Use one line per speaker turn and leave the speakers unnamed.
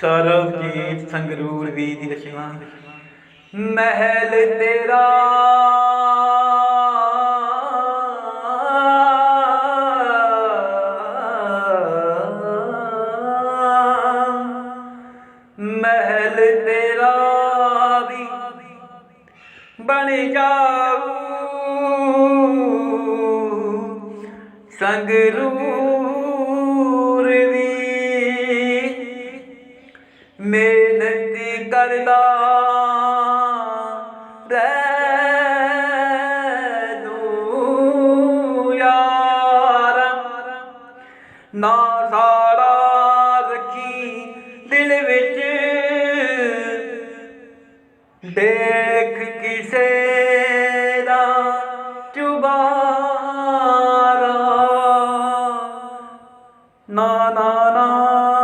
ਸਰਬਜੀਤ ਸੰਗਰੂਰ ਵੀ ਦੀ ਰਚਨਾ। ਮਹਿਲ ਤੇਰਾ। ਮਹਿਲ ਤੇਰਾ ਵੀ ਬਣ ਜਾਊ। ਸੰਗਰੂਰ ਬੇਨਤੀ ਕਰਦਾ, ਰਹਿ ਨਾ ਸਾੜਾ ਰੱਖੀ ਦਿਲ ਵਿੱਚ ਦੇਖ ਕਿਸੇ ਦਾ ਚੁਬਾਰਾ। ਨਾ ਨਾ ਨਾ।